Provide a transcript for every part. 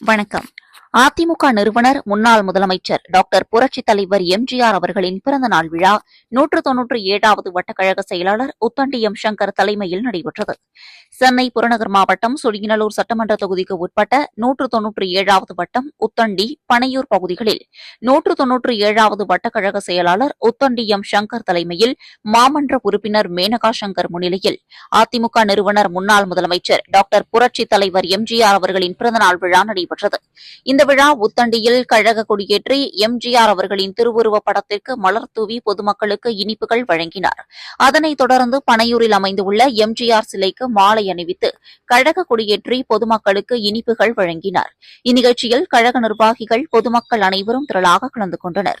வணக்கம். அதிமுக நிறுவனர் முன்னாள் முதலமைச்சர் டாக்டர் புரட்சி தலைவர் எம்ஜிஆர் அவர்களின் பிறந்த நாள் விழா நூற்று தொன்னூற்று ஏழாவது வட்டக்கழக செயலாளர் உத்தண்டி எம் சங்கர் தலைமையில் நடைபெற்றது. சென்னை புறநகர் மாவட்டம் சுழியனலூர் சட்டமன்ற தொகுதிக்கு உட்பட்ட நூற்று தொன்னூற்று ஏழாவது வட்டம் உத்தண்டி பனையூர் பகுதிகளில் நூற்று தொன்னூற்று ஏழாவது வட்டக்கழக செயலாளர் உத்தண்டி எம் சங்கர் தலைமையில் மாமன்ற உறுப்பினர் மேனகா சங்கர் முன்னிலையில் அதிமுக நிறுவனர் முன்னாள் முதலமைச்சர் டாக்டர் புரட்சி தலைவர் எம்ஜிஆர் அவர்களின் பிறந்தநாள் விழா நடைபெற்றது. இந்த விழா உத்தண்டியில் கழக கொடியேற்றி எம்ஜிஆர் அவர்களின் திருவுருவப் படத்திற்கு மலர் தூவி பொதுமக்களுக்கு இனிப்புகள் வழங்கினார். அதனைத் தொடர்ந்து பனையூரில் அமைந்துள்ள எம்ஜிஆர் சிலைக்கு மாலை அணிவித்து கழக கொடியேற்றி பொதுமக்களுக்கு இனிப்புகள் வழங்கினார். இந்நிகழ்ச்சியில் கழக நிர்வாகிகள் பொதுமக்கள் அனைவரும் திரளாக கலந்து கொண்டனர்.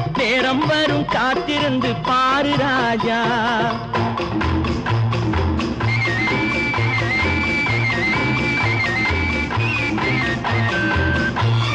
நேரம் வரும் காத்திருந்து பாரு ராஜா.